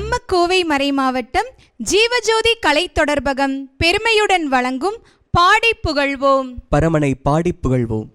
நம்ம கோவை மறை மாவட்டம் ஜீவஜோதி கலை தொடர்பகம் பெருமையுடன் வழங்கும் பாடி புகழ்வோம். பரமனை பாடிப் புகழ்வோம்.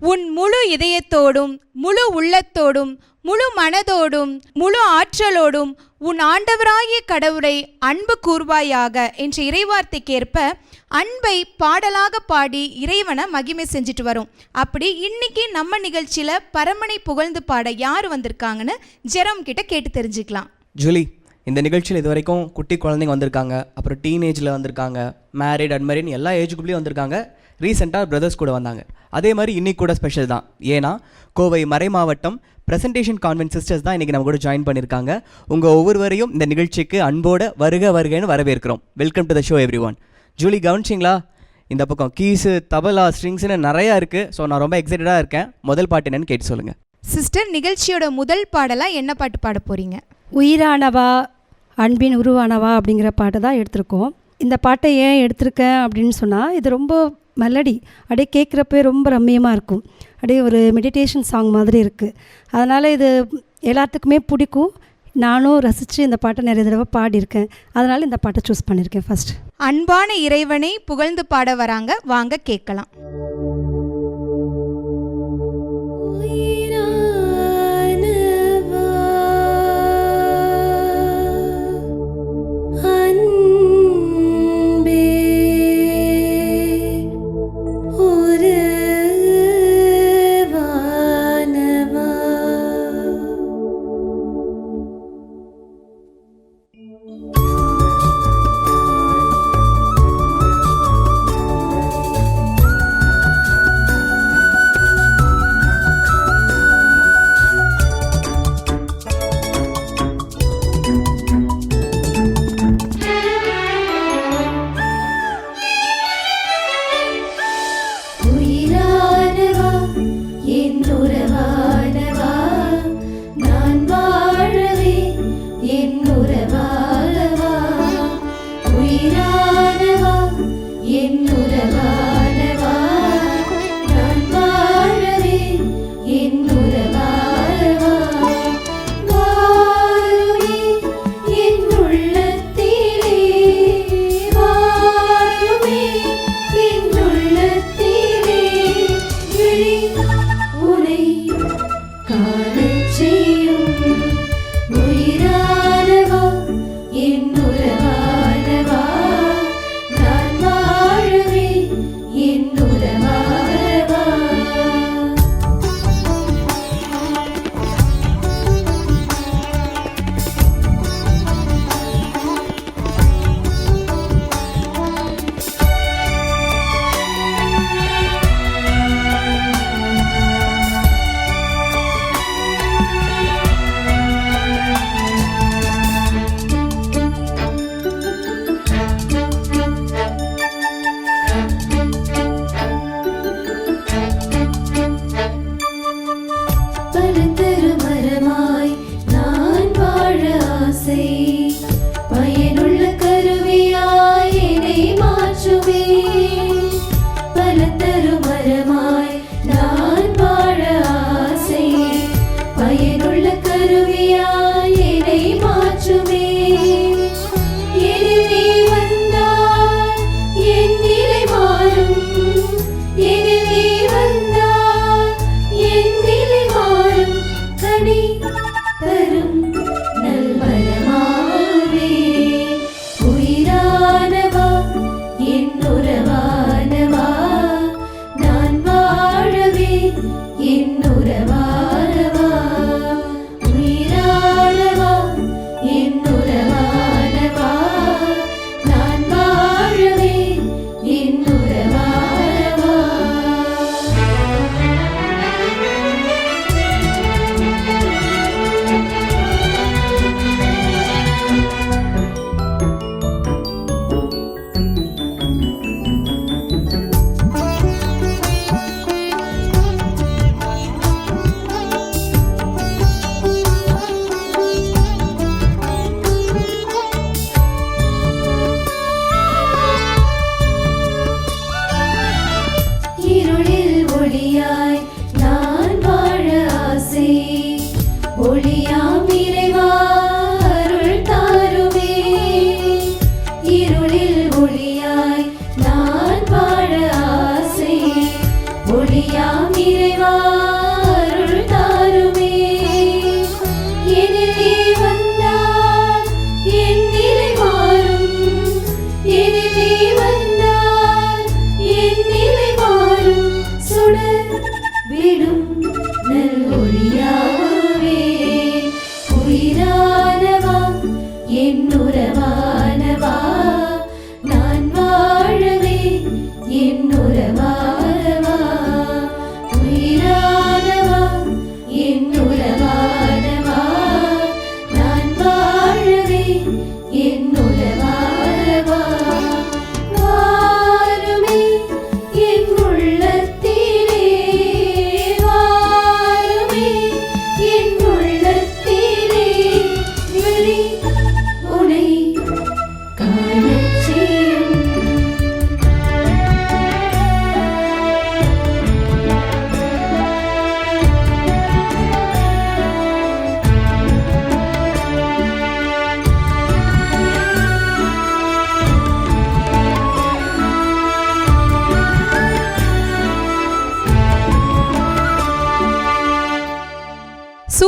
உன் முழு இதயத்தோடும் முழு உள்ளத்தோடும் முழு மனதோடும் முழு ஆற்றலோடும் உன் ஆண்டவராகிய கடவுளை அன்பு கூர்வாயாக என்ற இறைவார்த்தைக்கேற்ப அன்பை பாடலாக பாடி இறைவனை மகிமை செஞ்சுட்டு வரோம். அப்படி இன்னைக்கு நம்ம நிகழ்ச்சியில பரமனை புகழ்ந்து பாட யார் வந்திருக்காங்கன்னு ஜெரம் கிட்ட கேட்டு தெரிஞ்சுக்கலாம். ஜூலி இந்த நிகழ்ச்சியில் இது வரைக்கும் குட்டி குழந்தைங்க வந்திருக்காங்க அப்புறம் டீனேஜில் வந்திருக்காங்க மேரிட் அன்மேரிட் எல்லா ஏஜ் குரூப்லேயும் வந்திருக்காங்க. ரீசெண்டாக பிரதர்ஸ் கூட வந்தாங்க. அதே மாதிரி இன்றைக்கி கூட ஸ்பெஷல் தான். ஏன்னா கோவை மறை மாவட்டம் ப்ரெசன்டேஷன் கான்வென்ட் சிஸ்டர்ஸ் தான் இன்றைக்கி நம்ம கூட ஜாயின் பண்ணியிருக்காங்க உங்கள் ஒவ்வொருவரையும் இந்த நிகழ்ச்சிக்கு அன்போட வருக வருகன்னு வரவேற்கிறோம். Welcome to the show everyone Julie கவனிச்சிங்களா? இந்த பக்கம் கீஸு தபலா ஸ்ட்ரிங்ஸ்னு நிறையா இருக்குது ஸோ நான் ரொம்ப எக்ஸைட்டடாக இருக்கேன். முதல் பாட்டு என்னன்னு கேட்டு சொல்லுங்கள் சிஸ்டர் நிகழ்ச்சியோட முதல் பாடலாக என்ன பாட்டு பாட போகிறீங்க உயிரானவா அன்பின் உருவானவா அப்படிங்கிற பாட்டை தான் எடுத்திருக்கோம். இந்த பாட்டை ஏன் எடுத்திருக்கேன் அப்படின்னு சொன்னால் இது ரொம்ப மெலடி அப்படியே கேட்குறப்பே ரொம்ப ரம்மியமாக இருக்கும். அப்படியே ஒரு மெடிடேஷன் சாங் மாதிரி இருக்குது அதனால் இது எல்லாத்துக்குமே பிடிக்கும். நானும் ரசித்து இந்த பாட்டை நிறைய தடவை பாடியிருக்கேன். அதனால் இந்த பாட்டை சூஸ் பண்ணியிருக்கேன் ஃபஸ்ட் அன்பான இறைவனை புகழ்ந்து பாட வராங்க. வாங்க கேட்கலாம்.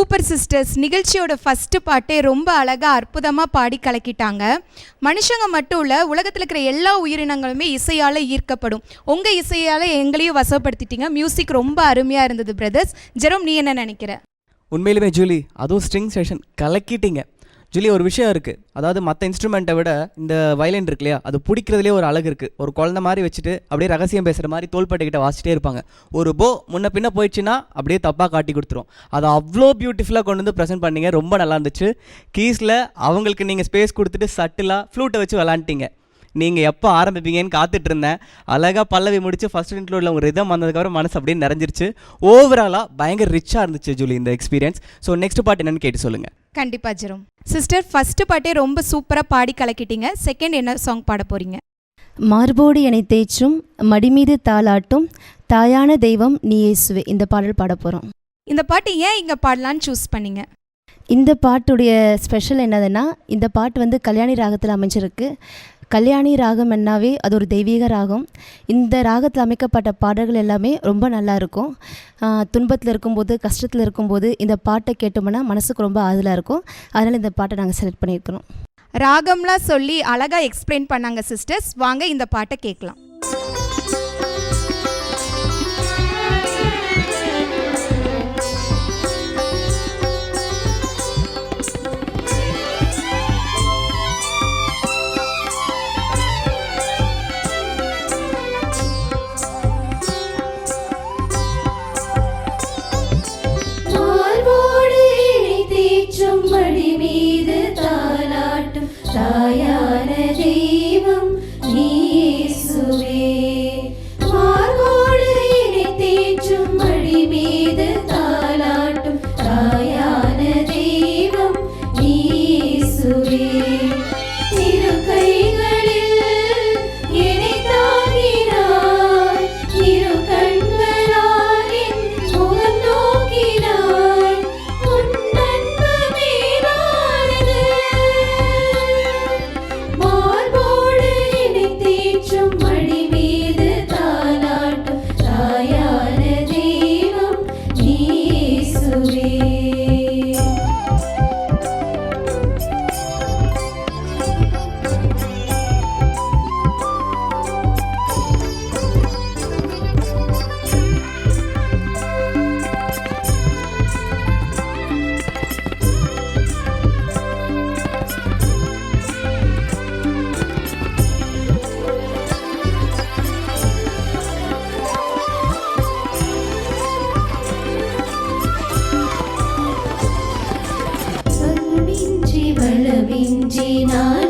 சூப்பர் சிஸ்டர்ஸ் நிகழ்ச்சியோட ஃபஸ்ட்டு பாட்டே ரொம்ப அழகாக அற்புதமாக பாடி கலக்கிட்டாங்க. மனுஷங்க மட்டும் இல்லை உலகத்தில் இருக்கிற எல்லா உயிரினங்களுமே இசையால் ஈர்க்கப்படும். உங்கள் இசையால் எங்களையும் வசப்படுத்திட்டீங்க. மியூசிக் ரொம்ப அருமையாக இருந்தது பிரதர்ஸ் ஜெரோம் நீ என்ன நினைக்கிற? உண்மையிலுமே ஜூலி அதுவும் ஸ்ட்ரிங் செஷன் கலக்கிட்டீங்க. ஜூலி ஒரு விஷயம் இருக்குது அதாவது மற்ற இன்ஸ்ட்ருமெண்ட்டை விட இந்த வயலின் இருக்கு இல்லையா அது பிடிக்கிறதுலே ஒரு அழகு இருக்குது ஒரு குழந்த மாதிரி வச்சுட்டு அப்படியே ரகசியம் பேசுகிற மாதிரி தோள்பட்டைக்கிட்ட வாசிட்டே இருப்பாங்க. ஒரு போ முன்ன பின்ன போயிடுச்சுன்னா அப்படியே தப்பாக காட்டி கொடுத்துரும். அதை அவ்வளோ பியூட்டிஃபுல்லாக கொண்டு வந்து ப்ரெசென்ட் பண்ணீங்க. ரொம்ப நல்லா இருந்துச்சு. கீஸில் அவங்களுக்கு நீங்கள் ஸ்பேஸ் கொடுத்துட்டு சட்டிலாக ஃப்ளூட்டை வச்சு விளாண்டுட்டீங்க நீங்கள் எப்போ ஆரம்பிப்பீங்கன்னு காத்துட்டு இருந்தேன். அழகாக பல்லவி முடிச்சு ஃபர்ஸ்ட் இன்க்ளூடில் உங்கள் ரிதம் வந்ததுக்கப்புறம் மனசு அப்படியே நிறைஞ்சிருச்சு. ஓவராலாக பயங்கர ரிச்சாக இருந்துச்சு ஜூலி இந்த எக்ஸ்பீரியன்ஸ் ஸோ நெக்ஸ்ட் பாட்டு என்னன்னு கேட்டு சொல்லுங்கள் கண்டிப்பாக ஜெரோம். சிஸ்டர் ஃபஸ்ட்டு பாட்டே ரொம்ப சூப்பராக பாடி கலக்கிட்டீங்க. செகண்ட் என்ன சாங் பாட போகிறீங்க மார்போடு என்னை தேய்ச்சும் மடிமீது தாளாட்டும் தாயான தெய்வம் நீ இயேசுவே. இந்த பாடல் பாட போகிறோம் இந்த பாட்டு ஏன் இங்கே பாடலான்னு சூஸ் பண்ணீங்க? இந்த பாட்டுடைய ஸ்பெஷல் என்னதுன்னா இந்த பாட்டு வந்து கல்யாணி ராகத்தில் அமைஞ்சிருக்கு. கல்யாணி ராகம் என்னாவே அது ஒரு தெய்வீக ராகம். இந்த ராகத்தில் அமைக்கப்பட்ட பாடல்கள் எல்லாமே ரொம்ப நல்லா இருக்கும். துன்பத்தில் இருக்கும்போது கஷ்டத்தில் இருக்கும்போது இந்த பாட்டை கேட்டோம்னா மனசுக்கு ரொம்ப ஆதலாக இருக்கும். அதனால் இந்த பாட்டை நாங்கள் செலக்ட் பண்ணியிருக்கிறோம். ராகம்லாம் சொல்லி அழகாக எக்ஸ்பிளைன் பண்ணாங்க சிஸ்டர்ஸ் வாங்க இந்த பாட்டை கேட்கலாம். ीना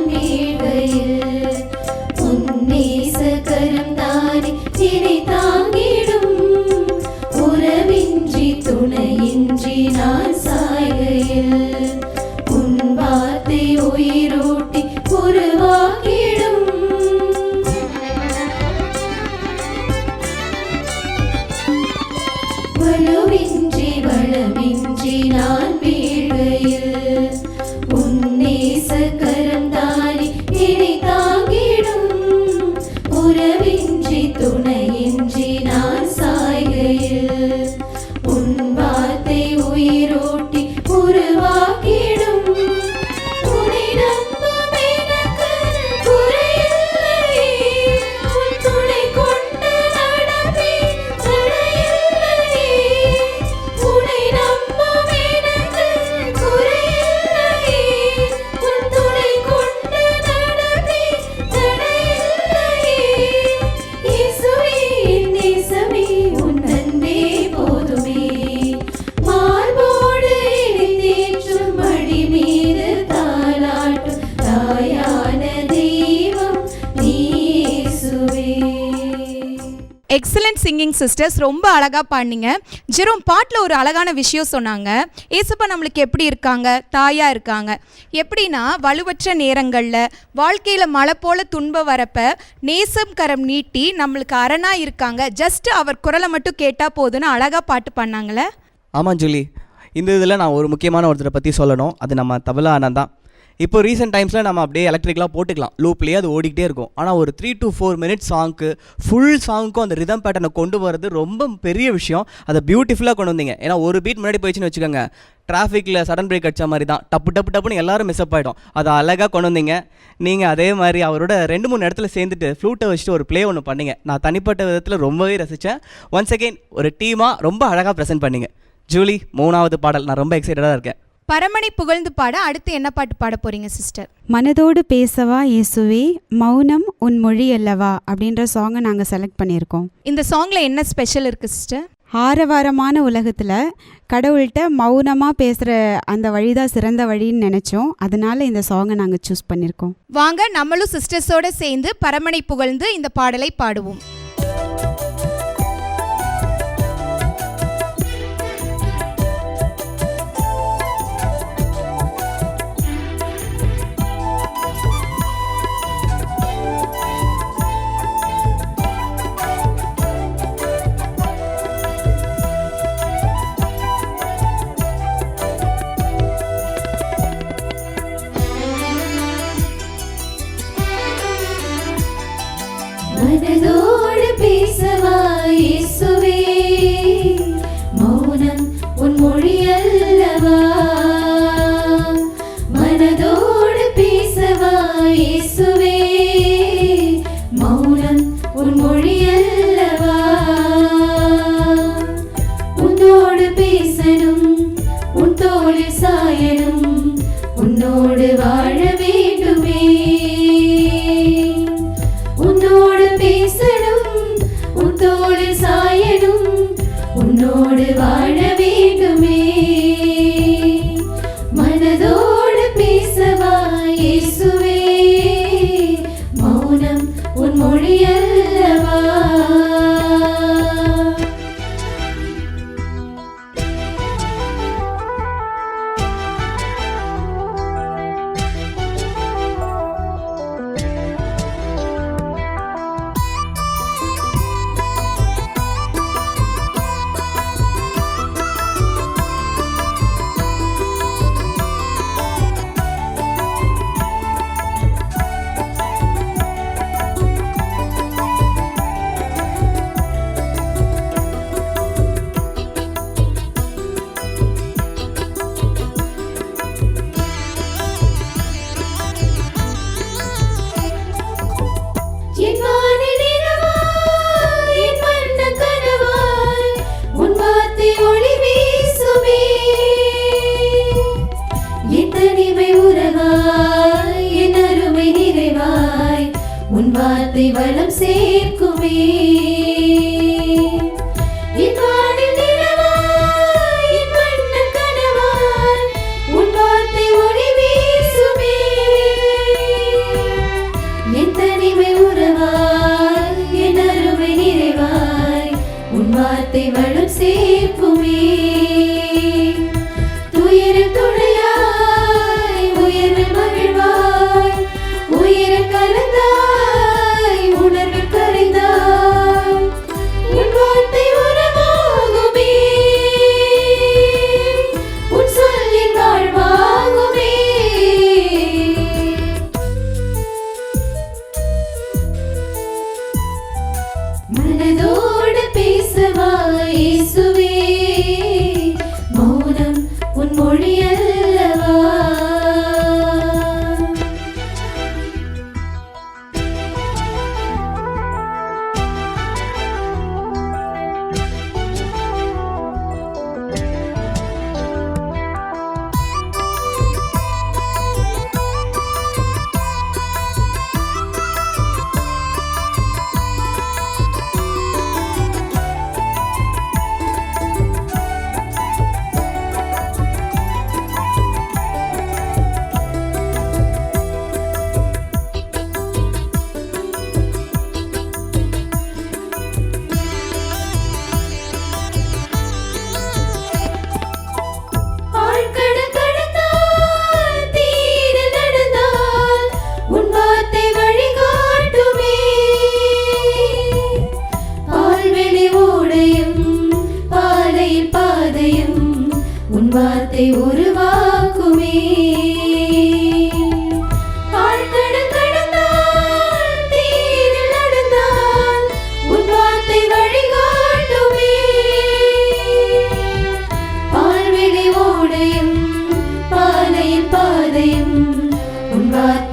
எக்ஸலண்ட் சிஸ்டர்ஸ் ரொம்ப அழகாக பாடினீங்க. ஜெரோம் பாட்டில் ஒரு அழகான விஷயம் சொன்னாங்க. ஏசப்பா நம்மளுக்கு எப்படி இருக்காங்க? தாயாக இருக்காங்க. எப்படின்னா வலுவற்ற நேரங்களில் வாழ்க்கையில் மழை போல துன்பம் வரப்ப நேசம் கரம் நீட்டி நம்மளுக்கு அரணாக இருக்காங்க. ஜஸ்ட் அவர் குரலை மட்டும் கேட்டால் போதும்னு அழகாக பாட்டு பண்ணாங்களே ஆமாம் ஜூலி. இந்த இதில் நான் ஒரு முக்கியமான ஒருத்தரை பற்றி சொல்லணும். அது நம்ம தபலா அண்ணன் தான். இப்போ ரீசெண்ட் டைம்ஸில் நம்ம அப்படியே எலக்ட்ரிக்கலாக போட்டுக்கலாம். லூப்லேயே அது ஓடிக்கிட்டே இருக்கும். ஆனால் ஒரு த்ரீ டு ஃபோர் மினிட்ஸ் சாங்க்கு ஃபுல் சாங்க்கும் அந்த ரிதம் பேட்டர்னை கொண்டு வரது ரொம்ப பெரிய விஷயம். அதை பியூட்டிஃபுல்லாக கொண்டு வந்தீங்க. ஏன்னா ஒரு பீட் முன்னாடி போயிடுச்சுன்னு வச்சுக்கோங்க. டிராஃபிக்கில் சடன் பிரேக் அடிச்ச மாதிரி தான். டப்பு டப்பு டப்புன்னு எல்லாரும் மிஸ் அப் ஆகிடும் அதை அழகாக கொண்டு வந்தீங்க. நீங்கள் அதே மாதிரி அவரோட ரெண்டு மூணு இடத்துல சேர்ந்துட்டு ஃப்ளூட்டை வச்சுட்டு ஒரு ப்ளே ஒன்று பண்ணீங்க. நான் தனிப்பட்ட விதத்தில் ரொம்பவே ரசித்தேன் ஒன்ஸ் அகெயின் ஒரு டீமாக ரொம்ப அழகாக ப்ரெசென்ட் பண்ணீங்க. ஜூலி மூணாவது பாடல். நான் ரொம்ப எக்ஸைட்டடாக இருக்கேன். பரமனை புகழ்ந்து பாட அடுத்து என்ன பாட்டு பாட போறீங்க சிஸ்டர் மனதோடு பேசவா இயேசுவே மௌனம் உன் மொழி அல்லவா அப்படின்ற சாங்கை நாங்கள் செலக்ட் பண்ணியிருக்கோம். இந்த சாங்ல என்ன ஸ்பெஷல் இருக்கு சிஸ்டர் ஆரவாரமான உலகத்தில் கடவுள்கிட்ட மௌனமாக பேசுகிற அந்த வழி தான் சிறந்த வழின்னு நினச்சோம். அதனால இந்த சாங்கை நாங்கள் சூஸ் பண்ணியிருக்கோம். வாங்க நம்மளும் சிஸ்டர்ஸோட சேர்ந்து பரமனை புகழ்ந்து இந்த பாடலை பாடுவோம். மனதோடு பேசவா? உன்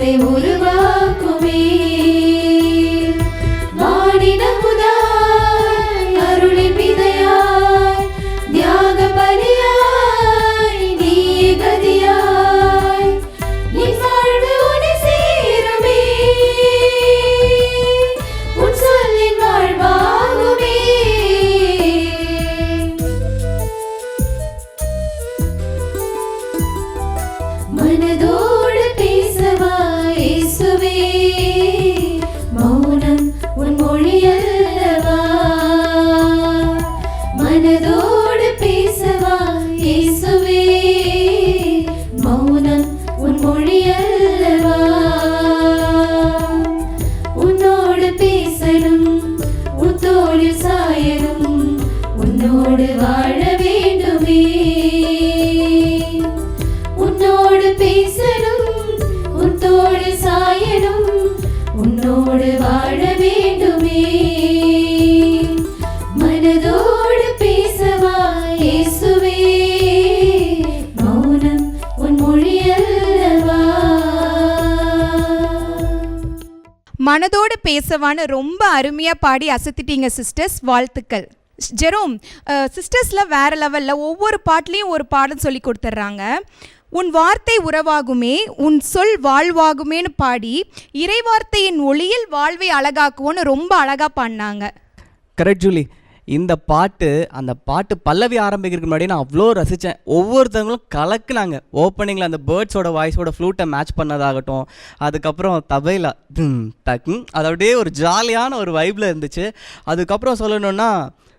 உருவாக்குமே. மனதோடு ரொம்ப அருமையாக பாடி அசத்திட்டீங்க சிஸ்டர்ஸ் வாழ்த்துக்கள். ஜெரோம் சிஸ்டர்ஸில் வேற லெவலில் ஒவ்வொரு பாட்டிலையும் ஒரு பாடம் சொல்லி கொடுத்துட்றாங்க உன் வார்த்தை உறவாகுமே உன் சொல் வாழ்வாகுமேன்னு பாடி இறைவார்த்தையின் ஒளியில் வாழ்வை அழகாக்குவோன்னு ரொம்ப அழகாக பாடினாங்க. கரெக்ட் ஜூலி இந்த பாட்டு அந்த பாட்டு பல்லவி ஆரம்பிக்கிறதுக்கு முன்னாடி நான் அவ்வளோ ரசித்தேன் ஒவ்வொருத்தவங்களும் கலக்குனாங்க. ஓப்பனிங்கில் அந்த பேர்ட்ஸோட வாய்ஸோட ஃப்ளூட்டை மேட்ச் பண்ணதாகட்டும். அதுக்கப்புறம் தபைலா டக்கு அது அப்படியே ஒரு ஜாலியான ஒரு வைப்பில் இருந்துச்சு. அதுக்கப்புறம் சொல்லணுன்னா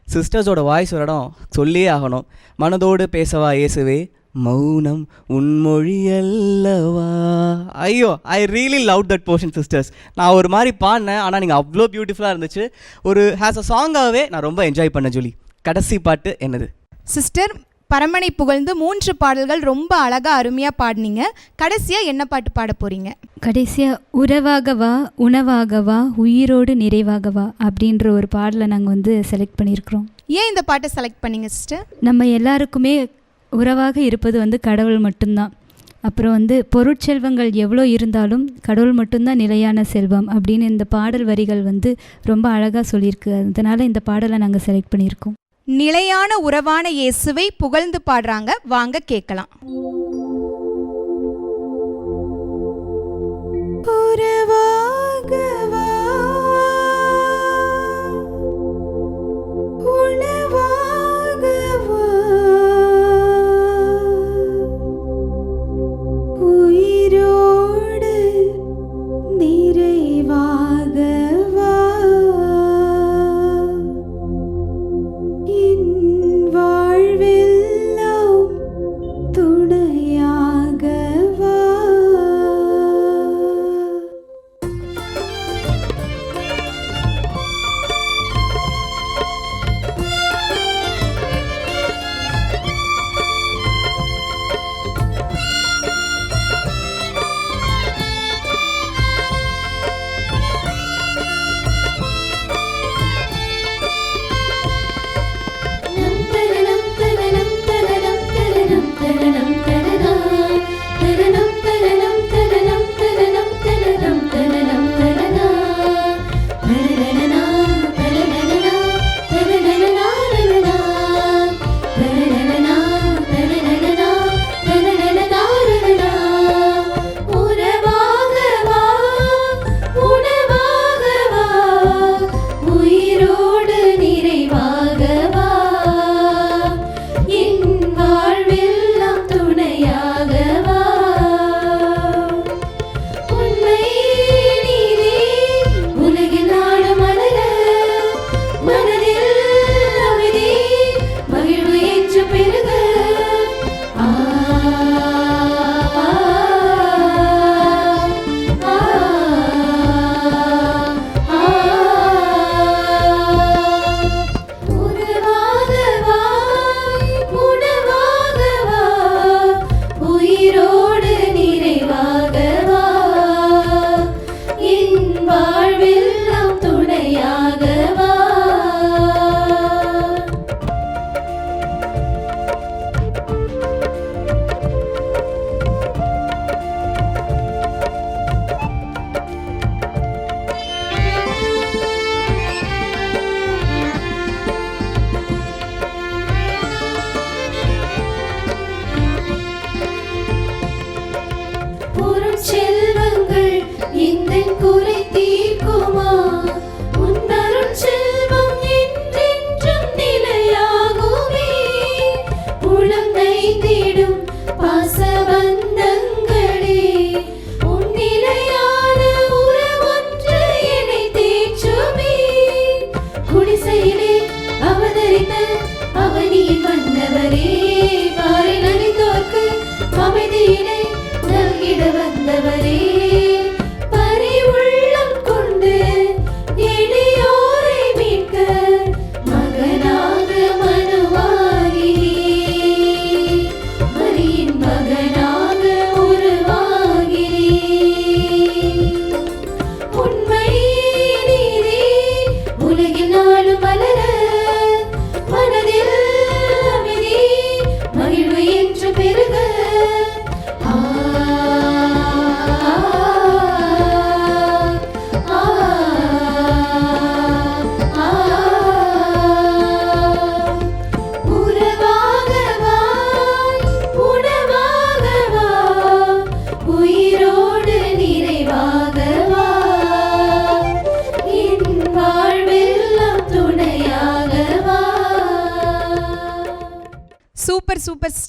சிஸ்டர்ஸோட வாய்ஸ் ஒரு இடம் சொல்லியே ஆகணும். மனதோடு பேசவா இயேசுவே மௌனம் உன்மொழி அல்லவா ஐயோ I really love that portion sisters நான் ஒரு மாதிரி பாடினேன் ஆனால் நீங்கள் அவ்வளோ பியூட்டிஃபுல்லாக இருந்துச்சு. ஒரு ஹேஸ் அ சாங்காகவே நான் ரொம்ப என்ஜாய் பண்ணேன் ஜூலி. கடைசி பாட்டு என்னது? சிஸ்டர் பரமனை புகழ்ந்து மூன்று பாடல்கள் ரொம்ப அழகாக அருமையாக பாடினீங்க. கடைசியாக என்ன பாட்டு பாட போகிறீங்க கடைசியாக உறவாகவா உணவாகவா உயிரோடு நிறைவாகவா அப்படின்ற ஒரு பாடலை நாங்கள் வந்து செலக்ட் பண்ணியிருக்கிறோம். ஏன் இந்த பாட்டை செலக்ட் பண்ணீங்க சிஸ்டர் நம்ம எல்லாருக்குமே உறவாக இருப்பது வந்து கடவுள் மட்டும்தான். அப்புறம் வந்து பொருட்செல்வங்கள் எவ்வளோ இருந்தாலும் கடவுள் மட்டும்தான் நிலையான செல்வம் அப்படின்னு இந்த பாடல் வரிகள் வந்து ரொம்ப அழகாக சொல்லியிருக்கு. அதனால் இந்த பாடலை நாங்கள் செலக்ட் பண்ணியிருக்கோம். நிலையான உறவான இயேசுவை புகழ்ந்து பாடுறாங்க. வாங்க கேட்கலாம். உறவாகவா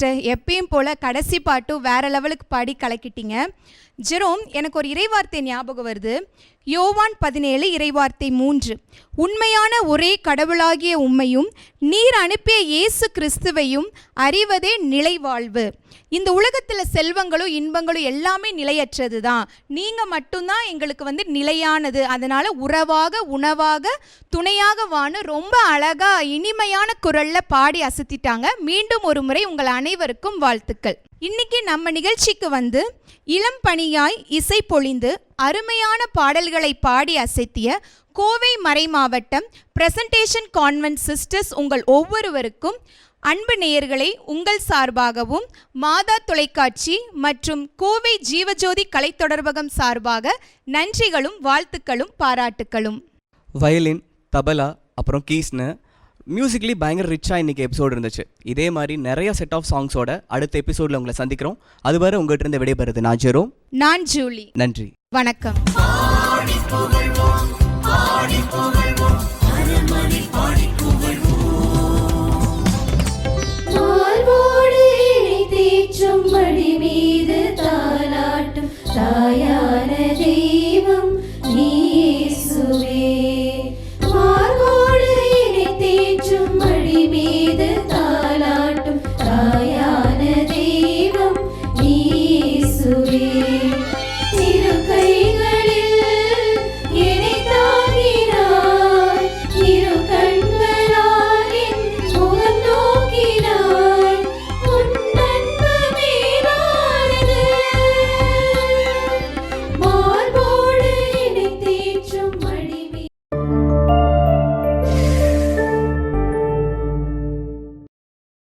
சிஸ்டர் எப்பயும் போல கடைசி பாட்டும் வேற லெவலுக்கு பாடி கலக்கிட்டீங்க. ஜெரோம் எனக்கு ஒரு இறைவார்த்தை ஞாபகம் வருது. யோவான் பதினேழு இறைவார்த்தை மூன்று. உண்மையான ஒரே கடவுளாகிய உண்மையும் நீர் அனுப்பிய இயேசு கிறிஸ்துவையும் அறிவதே நிலைவாழ்வு. இந்த உலகத்தில் செல்வங்களும் இன்பங்களும் எல்லாமே நிலையற்றது தான் நீங்கள் மட்டும்தான் எங்களுக்கு வந்து நிலையானது. அதனால் உறவாக உணவாக துணையாக வான்னு ரொம்ப அழகா இனிமையான குரல்ல பாடி அசத்திட்டாங்க. மீண்டும் ஒரு முறை உங்கள் அனைவருக்கும் வாழ்த்துக்கள். இன்னைக்கு நம்ம நிகழ்ச்சிக்கு வந்து இளம் பணியாய் இசை பொழிந்து அருமையான பாடல்களை பாடி அசைத்திய கோவை மறை மாவட்டம் பிரசன்டேஷன் கான்வென்ட் சிஸ்டர்ஸ் உங்கள் ஒவ்வொருவருக்கும் அன்பு நேயர்களை உங்கள் சார்பாகவும் மாதா தொலைக்காட்சி மற்றும் கோவை ஜீவஜோதி கலைத்தொடர்பகம் சார்பாக நன்றிகளும் வாழ்த்துக்களும் பாராட்டுக்களும். வயலின் தபலா அப்புறம் கீஸ்னு மியூசிக்லி பயங்கர ரிச்சாக இன்றைக்கி எபிசோடு இருந்துச்சு. இதே மாதிரி நிறைய செட் ஆஃப் சாங்ஸோட அடுத்த எபிசோடில் உங்களை சந்திக்கிறோம். அதுவரை உங்கள்கிட்ட இருந்து விடைபெறுது நான் ஜெரோம். நான் ஜூலி. நன்றி. வணக்கம்.